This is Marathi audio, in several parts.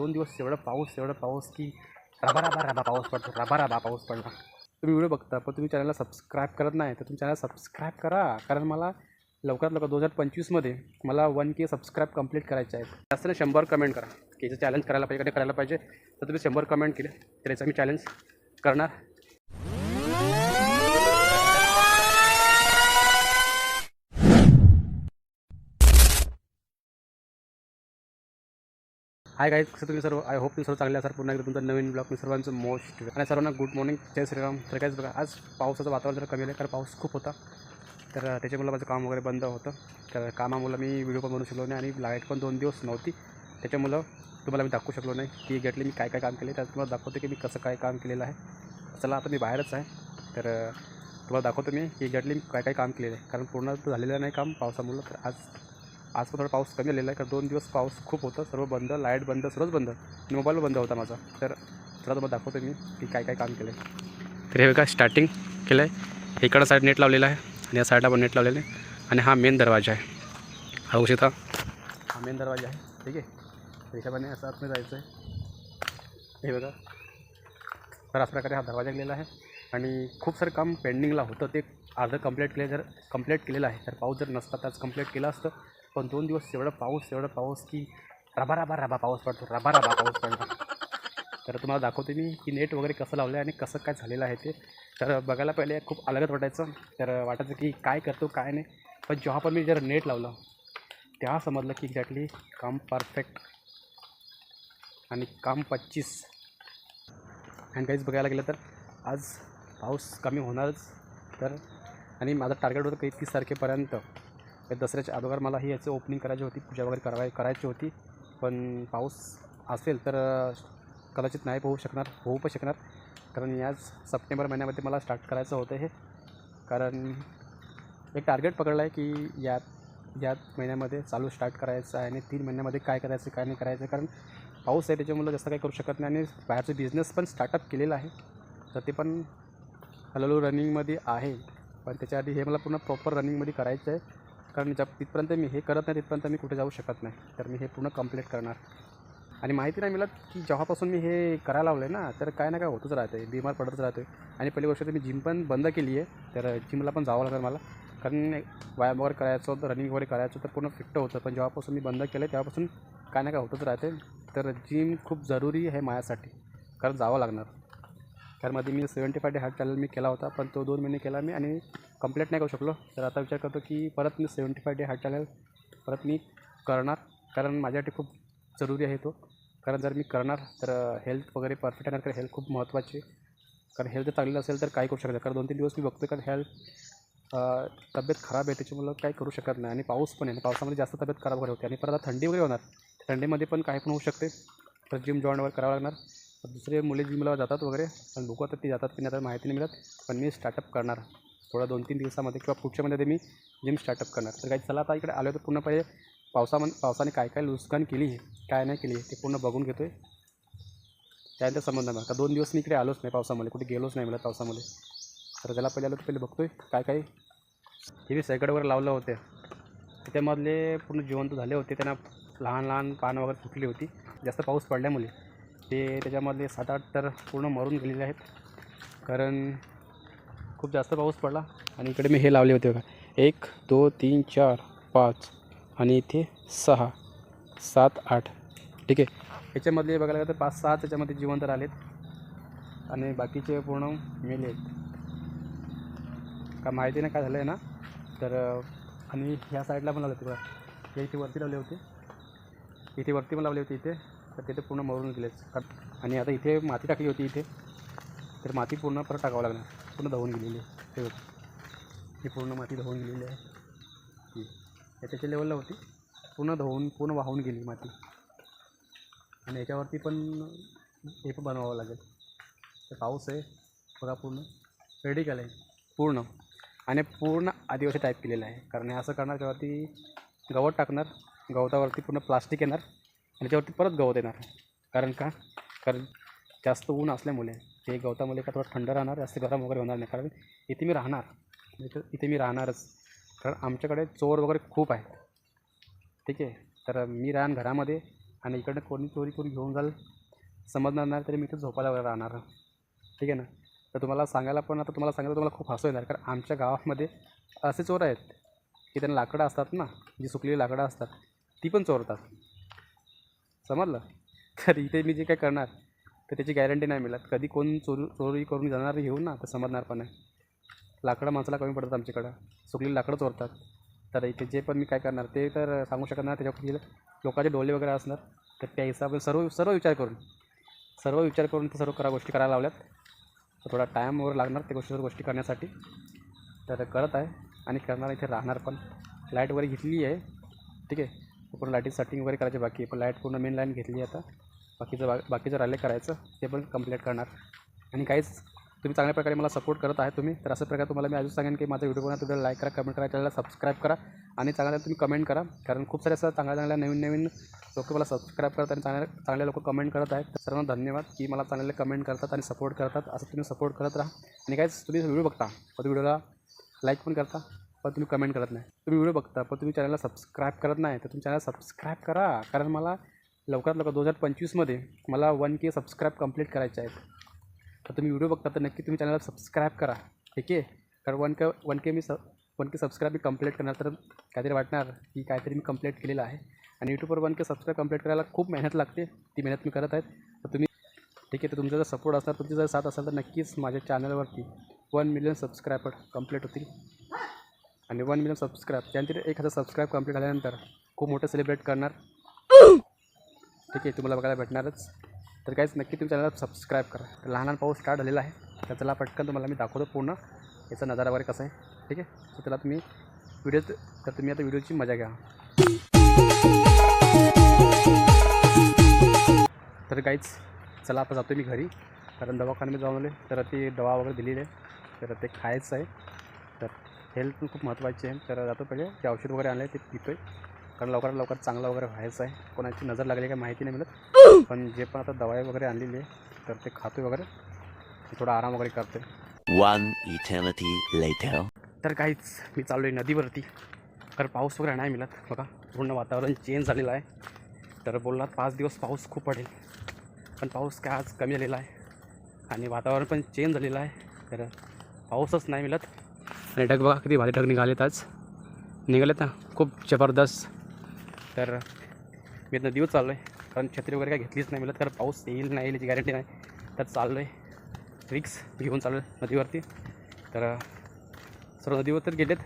दोन दिवस एवढा पाऊस एवढा पाऊस की रबा रबा रबा पाऊस पडतो रबा रबा पाऊस पडला. तुम्ही व्हिडिओ बघता पण तुम्ही चॅनलला सबस्क्राईब करत नाही तर तुम्ही चॅनल सबस्क्राईब करा. कारण मला लवकरात लवकर दोन हजार पंचवीसमध्ये मला वन के सबस्क्राईब कंप्लीट करायचे आहेत. जास्त नाही शंभर कमेंट करा. की याचं चॅलेंज करायला पाहिजे कधी करायला पाहिजे तर तुम्ही शंभर कमेंट केले तर याचं मी चॅलेंज करणार. हाय काय कसं तुम्ही सर्व आय होप तुम्ही सर्व चांगले असाल पुन्हा एकदा तुमचं नवीन ब्लॉग मी सर्वांचं मोस्ट आणि सर्वांना गुड मॉर्निंग जय श्रीराम. तर काहीच बघा आज पावसाचं वातावरण जरा कमी आलं कारण पाऊस खूप होता. तर त्याच्यामुळे माझं काम वगैरे बंद होतं. तर कामामुळं मी व्हिडिओ पण बनवू शकलो नाही आणि लाइट पण दोन दिवस नव्हती. त्याच्यामुळं तुम्हाला मी दाखवू शकलो नाही की एक्झॅक्टली मी काय काय काम केले त्यात तुम्हाला दाखवतो की मी कसं काय काम केलेलं आहे. चला आता मी बाहेरच आहे. तर तुम्हाला दाखवतो मी की एक्झॅक्टली मी काय काय काम केलेलं आहे. कारण पूर्ण तर झालेलं नाही काम पावसामुळं. तर आज आज पण थोडा पाऊस कमी आलेला आहे कारण दोन दिवस पाऊस खूप होतं सर्व बंद लाइट बंद सर्वच बंद. आणि मोबाईल बंद होता माझा. तर चला तुम्हाला दाखवतो मी की काय काय काम केलं आहे तर हे बघा स्टार्टिंग केलं आहे इकडं साईड नेट लावलेला आहे आणि या साईडला पण नेट लावलेलं आहे. आणि हा मेन दरवाजा आहे. हा शकता. हा मेन दरवाजा आहे. ठीक आहे? हिशोबाने असं आतमध्ये जायचं आहे. हे बघा. तर अशा प्रकारे हा दरवाजा गेलेला आहे. आणि खूप सारं काम पेंडिंगला होतं. ते अर्धं कंप्लीट केलं जर कंप्लीट केलेलं आहे. तर पाऊस जर नसता तर आज कंप्लीट केलं असतं. पण दोन दिवस एवढा पाऊस एवढा पाऊस की रबा रबा रबा पाऊस पडतो रबा रबा पाऊस पडतो. तर तुम्हाला दाखवते मी की नेट वगैरे कसं लावलं आहे आणि कसं काय झालेलं आहे ते. तर बघायला पहिले खूप अलगच वाटायचं. तर वाटायचं की काय करतो काय नाही. पण जेव्हा पण मी जर नेट लावलं तेव्हा समजलं की एक्झॅक्टली काम परफेक्ट आणि काम पच्चीस. आणि काहीच बघायला गेलं तर आज पाऊस कमी होणारच. तर आणि माझं टार्गेट होतं काही तीस तारखेपर्यंत. दसऱ्याच्या अगोदर मला ही याची ओपनिंग करायची होती पूजा वगैरे कराय करायची होती. पण पाऊस असेल तर कदाचित नाही पोहू शकणार होऊ पण शकणार. कारण याच सप्टेंबर महिन्यामध्ये मला स्टार्ट करायचं होतं हे. कारण एक टार्गेट पकडलं आहे की या या महिन्यामध्ये चालू स्टार्ट करायचं आहे आणि तीन महिन्यामध्ये काय करायचं काय नाही करायचं. कारण पाऊस आहे त्याच्यामुळं जास्त काही करू शकत नाही आणि बाहेरचं बिझनेस पण स्टार्टअप केलेलं आहे. तर ते पण हळूहळू रनिंगमध्ये आहे. पण त्याच्याआधी हे मला पूर्ण प्रॉपर रनिंगमध्ये करायचं आहे. कारण ज्या तिथपर्यंत मी हे करत नाही तिथपर्यंत मी कुठे जाऊ शकत नाही. तर मी हे पूर्ण कंप्लीट करणार. आणि माहिती नाही मिळत की जेव्हापासून मी हे करायला लावलं आहे ना तर काय ना काय होतच राहते बिमार पडतच राहतो आणि पहिली गोष्ट तर मी जिम पण बंद केली आहे तर जिमला पण जावं लागेल मला. कारण व्यायाम वगैरे करायचं होतं रनिंग वगैरे करायचं तर पूर्ण फिट्ट होतं. पण जेव्हापासून मी बंद केलं तेव्हापासून काय ना काय होतच राहते तर जिम खूप जरुरी आहे माझ्यासाठी. कारण जावं लागणार. कारण मध्ये मी seventy five day hard challenge मी केला होता पण तो दोन महिने केला मी आणि कंप्लीट नाही करू शकलो. तर आता विचार करतो की परत मी seventy five day hard challenge परत मी करणार? कारण माझ्यासाठी खूप जरुरी आहे तो. कारण जर मी करणार तर हेल्थ वगैरे परफेक्ट येणार कारण हेल्थ खूप महत्त्वाची आहे. कारण हेल्थ चांगली असेल तर काय करू शकत कारण दोन तीन दिवस मी बघतो कारण हेल्थ तब्येत खराब आहे त्याच्यामुळं काही करू शकत नाही आणि पाऊस पण आहे. पावसामध्ये जास्त तब्येत खराब वगैरे होते आणि परत आता थंडी वगैरे होणार. थंडीमध्ये पण काय पण होऊ शकते. तर जिम जॉईन वगैरे करावं लागणार. दुसरे मुले जिमला जातात वगैरे पण बघू आता ती जातात की नाही आता माहिती नाही मिळत. पण मी स्टार्टअप करणार. थोडा दोन तीन दिवसामध्ये किंवा पुढच्यामध्ये मी जिम स्टार्टअप करणार. तर काही चला आता इकडे आलो तर पूर्ण पहिले पावसामध्ये पावसाने काय काय नुकसान केली काय नाही केली ते पूर्ण बघून घेतो आहे त्यानंतर संबंध नाही का दोन दिवस मी इकडे आलोच नाही पावसामध्ये. कुठे गेलोच नाही मला पावसामध्ये. तर त्याला पहिले आलो तर पहिले बघतोय काय काय. हे मी सैकड वगैरे लावलं होते. त्याच्यामधले पूर्ण जिवंत झाले होते. त्यांना लहान लहान पानं वगैरे फुटली होती. जास्त पाऊस पडल्यामुळे. ते त्याच्यामधले सात आठ तर पूर्ण मरून गेलेले आहेत. कारण खूप जास्त पाऊस पडला आणि इकडे मी हे लावले होते बघा. एक दो तीन चार पाच आणि इथे सहा सात आठ. ठीक आहे. याच्यामधले बघायला गेलं तर पाच सहा त्याच्यामध्ये जिवंत राहिलेत. आणि बाकीचे पूर्ण मेले का माहिती नाही काय झालं आहे ना? तर आणि ह्या साईडला पण लावले होते बघा. हे इथे वरती लावले होते. इथे वरती पण लावले होते इथे. तर तिथे पूर्ण मरून गेलेच आणि आता इथे माती टाकली होती इथे. तर माती पूर्ण परत टाकावं लागणार. पूर्ण धावून गेलेली आहे. ते ही पूर्ण माती धावून गेलेली आहे. ही याच्याच्या लेवलला होती. पूर्ण धवून पूर्ण वाहून गेली माती. आणि याच्यावरती पण हे पण बनवावं लागेल. तर पाऊस आहे बघा पूर्ण. रेडी आहे पूर्ण. आणि पूर्ण आदिवासी टाईप केलेलं आहे. कारण असं करणार त्यावरती गवत टाकणार. गवतावरती पूर्ण प्लास्टिक येणार. आणि त्यावरती परत गवत येणार. कारण का? कारण जास्त ऊन असल्यामुळे. ते गवतामुळे का थोडं थंड राहणार जास्त गरम वगैरे होणार नाही. कारण इथे मी राहणार. इथे मी राहणारच. कारण आमच्याकडे चोर वगैरे खूप आहेत. ठीक आहे? तर मी राहणार घरामध्ये आणि इकडनं कोणी चोरी करून घेऊन जाल समजणार नाही तरी मी इथे झोपायला वगैरे राहणार. ठीक आहे ना? तर तुम्हाला सांगायला पण आता तुम्हाला सांगायला तुम्हाला खूप हसू येणार. कारण आमच्या गावामध्ये असे चोर आहेत की त्यांना लाकडं असतात ना जी सुकलेली लाकडं असतात ती पण चोरतात. समजलं? तर इथे मी जे काय करणार तर त्याची गॅरंटी नाही मिळत. कधी कोण चोरी चोरी करून जाणार घेऊन ना तर समजणार पण नाही लाकडं माणसाला कमी पडतात आमच्याकडं. सुकलेली लाकडं चोरतात. तर इथे जे पण मी काय करणार ते तर सांगू शकत नाही. त्याच्यावर लोकांचे डोले वगैरे असणार. तर त्या हिसाबाने सर्व सर्व विचार करून सर्व विचार करून ते सर्व करा गोष्टी करायला लावल्यात. तर थोडा टाईम वगैरे लागणार त्या गोष्टी गोष्टी करण्यासाठी. तर करत आहे आणि करणार इथे राहणार पण. लाइट वगैरे घेतली आहे. ठीक आहे? पूर्ण लाईटिंग सेटिंग वगैरे करायची बाकी पण लाइट पूर्ण मेन लाईन घेतली आहे आता. बाकीचं बा बाकीचं राहिले करायचं ते पण कंप्लीट करणार. आणि काहीच तुम्ही चांगल्या प्रकारे मला सपोर्ट करत आहे तुम्ही तर अशा प्रकारे तुम्हाला मी अजून सांगेन की माझा व्हिडिओ बघा तुम्हाला लाईक करा कमेंट करा त्याला सबस्क्राईब करा आणि चांगल्या तुम्ही कमेंट करा. कारण खूप सारे असं चांगल्या चांगल्या नवीन नवीन लोक मला सबस्क्राईब करतात आणि चांगल्या चांगले लोक कमेंट करत आहेत. तर सर्वांना धन्यवाद की मला चांगले कमेंट करतात आणि सपोर्ट करतात. असं तुम्ही सपोर्ट करत राहा. आणि काहीच तुम्ही व्हिडिओ बघता पण व्हिडिओला लाईक पण करता. पण तुम्ही कमेंट करत नाही. तुम्ही व्हिडिओ बघता पण तुम्ही चॅनलला सबस्क्राईब करत नाही तर तुम्ही चॅनल सबस्क्राईब करा. कारण मला लवकरात लवकर दोन हजार पंचवीसमध्ये मला वन के सबस्क्राईब कंप्लीट करायचे आहेत. तर तुम्ही व्हिडिओ बघता तर नक्की तुम्ही चॅनलला सबस्क्राईब करा. ठीक आहे? कारण वन के वन के मी स वन के सबस्क्राईब मी कंप्लीट करणार तर काहीतरी वाटणार की काहीतरी मी कंप्लीट केलेलं आहे. आणि यूट्यूबवर वन के सबस्क्राईब कंप्लीट करायला खूप मेहनत लागते. ती मेहनत मी करत आहेत तर तुम्ही ठीक आहे तर तुमचा जर सपोर्ट असणार तुमची जर साथ असेल तर नक्कीच माझ्या चॅनलवरती वन मिलियन सबस्क्रायबर कंप्लीट होतील. आणि वन मिलियन सबस्क्राईब त्यानंतर एक हजार सबस्क्राईब कंप्लीट झाल्यानंतर खूप मोठं सेलिब्रेट करणार. ठीक आहे तुम्हाला बघायला भेटणारच. तर काहीच नक्की तुम्ही चॅनलला सबस्क्राईब करा. तर लहान पाऊस स्टार्ट झालेला आहे. तर चला पटकन तुम्हाला मी दाखवतो पूर्ण. याचा नजारा वगैरे कसा आहे. ठीक आहे? तर त्याला तुम्ही व्हिडिओ तर तुम्ही आता व्हिडिओची मजा घ्या. तर काहीच चला आता जातो मी घरी. कारण दवाखान्यामध्ये जाऊन आले तर ती दवा वगैरे दिलेली आहे. तर ते खायचं आहे. हेल्थ पण खूप महत्त्वाची आहे. तर जातो पहिले ते औषध वगैरे आणलं आहे ते पितो आहे कारण लवकरात लवकर चांगलं वगैरे व्हायचं आहे. कोणाची नजर लागली काय माहिती नाही मिळत. पण जे पण आता दवाई वगैरे आणलेली आहे तर ते खातो वगैरे. थोडा आराम वगैरे करते eternity later. तर काहीच मी चाललो आहे नदीवरती. कारण पाऊस वगैरे नाही मिळत. बघा पूर्ण वातावरण चेंज झालेलं आहे. तर बोललात पाच दिवस पाऊस खूप पडेल. पण पाऊस काय आज कमी झालेला आहे. आणि वातावरण पण चेंज झालेलं आहे. तर पाऊसच नाही मिळत. आणि ढग बघा किती भारी ढग निघालेत आज. निघालेत ना खूप जबरदस्त. तर मी नदीवर चाललो आहे कारण छत्री वगैरे काय घेतलीच नाही मिळत कारण पाऊस येईल नाही येईल याची गॅरंटी नाही. तर चाललो आहे रिक्स घेऊन चाललो आहे नदीवरती. तर सर्व नदीवर तर गेलेत.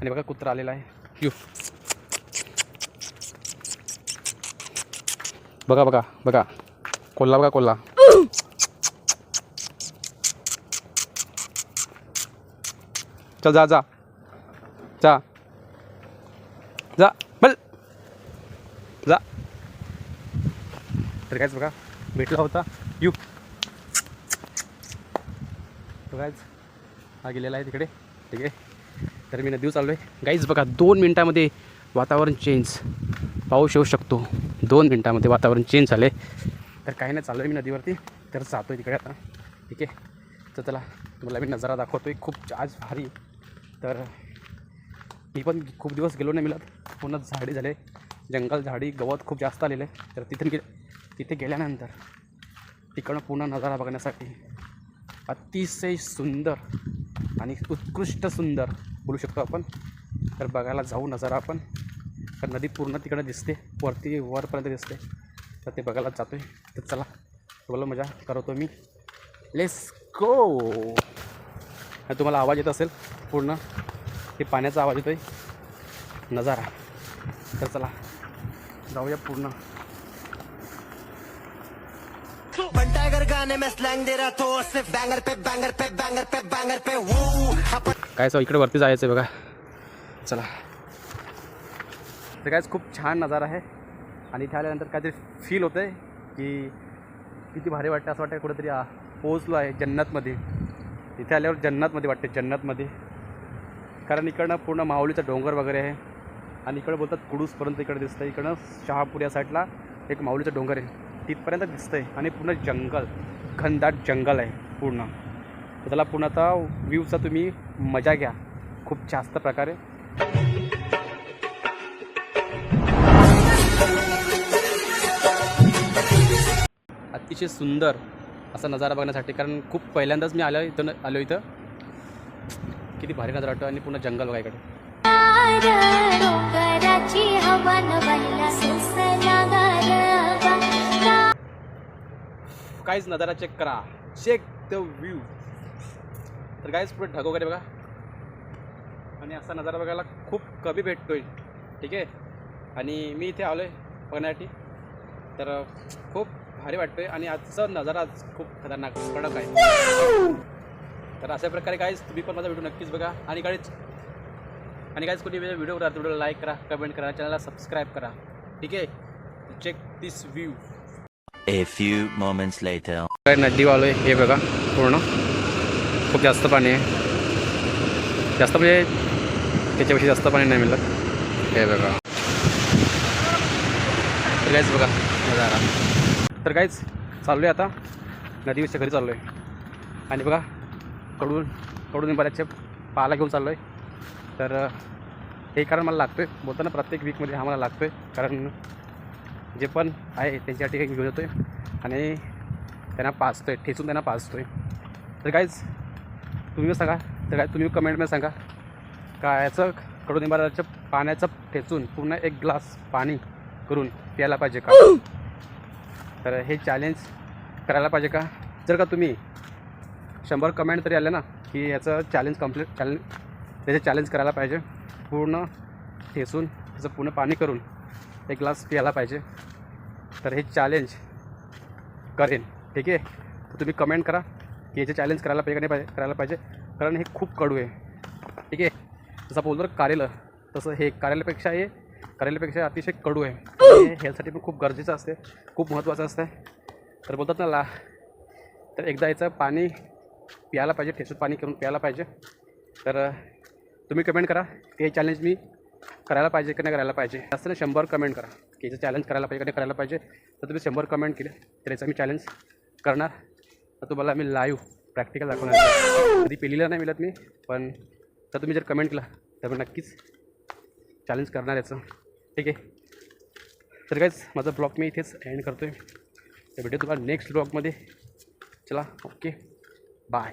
आणि बघा कुत्रा आलेला आहे. यू. बघा बघा बघा. कोल्हा बघा कोल्हा. चल जा जा. जा. जा. बल. जा. तर कायच बघा भेटला होता. यू. तर कायच हा गेलेला आहे तिकडे. ठीक आहे. तर मी नदीवर चाललो आहे गाईज बघा दोन मिनटामध्ये वातावरण चेंज पाऊस येऊ शकतो. दोन मिनटामध्ये वातावरण चेंज झाले तर काही नाही चाललो आहे मी नदीवरती. तर जातो आहे तिकडे आता. ठीक आहे. तर चला तुम्हाला मी नजारा दाखवतो आहे खूप आज भारी. तर मी पण खूप दिवस गेलो नाही मिळत. पूर्ण झाडे झाले. जंगल झाडी गवत खूप जास्त आलेलं. आहे तर तिथे गे तिथे गेल्यानंतर तिकडनं पूर्ण नजारा बघण्यासाठी अतिशय सुंदर आणि उत्कृष्ट सुंदर बोलू शकतो आपण. तर बघायला जाऊ नजारा आपण. तर नदी पूर्ण तिकडं दिसते. वरती वरपर्यंत दिसते. तर ते बघायला जातो आहे तर चला तुम्हाला मजा करवतो मी. लेस गो तुम्हाला आवाज येत असेल पूर्ण. ते पाण्याचा आवाज येतो आहे नजारा. तर चला जाऊया पूर्ण. काय सो इकडे वरती जायचं आहे बघा. चला. तर कायच खूप छान नजारा आहे. आणि इथे आल्यानंतर काहीतरी फील होतं आहे की किती भारी वाटतं असं वाटतं कुठेतरी पोहोचलो आहे जन्नतमध्ये. इथे आल्यावर जन्नतमध्ये वाटते जन्नतमध्ये. कारण इकडनं पूर्ण माऊलीचा डोंगर वगैरे आहे. आणि इकडं बोलतात कुडूसपर्यंत इकडे दिसतं इकडं शहापूर या साईडला एक माऊलीचा डोंगर आहे. तिथपर्यंत दिसतं आहे आणि पूर्ण जंगल घनदाट जंगल आहे पूर्ण. त्याला पूर्ण आता व्ह्यूचा तुम्ही मजा घ्या. खूप जास्त प्रकारे. अतिशय सुंदर असा नजारा बघण्यासाठी. कारण खूप पहिल्यांदाच मी आलो इथं आलो इथं. किती भारी नजारा वाटतो आणि पुन्हा जंगल बघा इकडे. काहीच नजारा चेक करा. चेक द व्ह्यू तर काहीच पुढे ढग वगैरे बघा. आणि असा नजारा बघायला खूप कमी भेटतोय. ठीक आहे? आणि मी इथे आलो आहे बघण्यासाठी. तर खूप भारी वाटतोय आणि आजचा नजारा आज खूप खतरनाक कडक आहे. तर अशा प्रकारे काहीच तुम्ही पण माझा व्हिडिओ नक्कीच बघा. आणि काहीच आणि काहीच कोणी व्हिडिओ करा व्हिडिओला लाईक करा कमेंट करा चॅनलला सबस्क्राईब करा. ठीक आहे? Check this view A few moments later. काय नदी वालो आहे हे बघा पूर्ण. खूप जास्त पाणी आहे. जास्त म्हणजे त्याच्यापेक्षा जास्त पाणी नाही मिळत. हे बघा. बघा नजारा. तर काहीच चाललो आहे आता. नदीविषयी घरी चाललो आहे आणि बघा कडून कडून बऱ्याचशे पाला घेऊन चाललो आहे तर हे कारण मला लागतो आहे बोलताना प्रत्येक वीकमध्ये हा मला लागतो आहे कारण जे पण आहे त्यांच्यासाठी काही घेऊन येतो आहे आणि त्यांना पाचतो आहे ठेचून त्यांना पाचतो आहे तर काहीच तुम्ही सांगा. तर काय तुम्ही कमेंटमध्ये सांगा. का याचं कडुनिंबाचं पाण्याचं ठेचून पूर्ण एक ग्लास पाणी करून प्यायला पाहिजे का? तर हे चॅलेंज करायला पाहिजे का? जर का तुम्ही शंभर कमेंट तरी आले ना की याचं चॅलेंज कंप्लीट चॅलेंज त्याचे चॅलेंज करायला पाहिजे. पूर्ण ठेसून त्याचं पूर्ण पाणी करून एक ग्लास प्यायला पाहिजे. तर हे चॅलेंज करेन. ठीक आहे? तर तुम्ही कमेंट करा की याचे चॅलेंज करायला पाहिजे का नाही पाहिजे करायला पाहिजे. कारण हे खूप कडू आहे. ठीक आहे? जसं बोललं बोलतो कारेलं. तसं हे कारेल्यापेक्षा हे कार्यालयापेक्षा अतिशय कडू आहे. आणि हे हेल्थसाठी पण खूप गरजेचं असते. खूप महत्त्वाचं असतं तर बोलतात ना ला तर एकदा याचं पाणी प्यायला पाहिजे ठेचून पाणी करून प्यायला पाहिजे. तर तुम्ही कमेंट करा. की हे चॅलेंज मी करायला पाहिजे की नाही करायला पाहिजे? जास्त ना शंभर कमेंट करा. की याचं चॅलेंज करायला पाहिजे का नाही करायला पाहिजे? तर तुम्ही शंभर कमेंट केले तर याचं मी चॅलेंज करणार. तर तुम्हाला मी लाईव्ह प्रॅक्टिकल दाखवणार. कधी पेलीला नाही मिळत मी पण तर तुम्ही जर कमेंट केला तर मी नक्कीच चॅलेंज करणार याचं. ठीक आहे? तर काहीच माझा ब्लॉग मी इथेच एंड करतो आहे तर भेटू तुला नेक्स्ट ब्लॉगमध्ये चला ओके बाय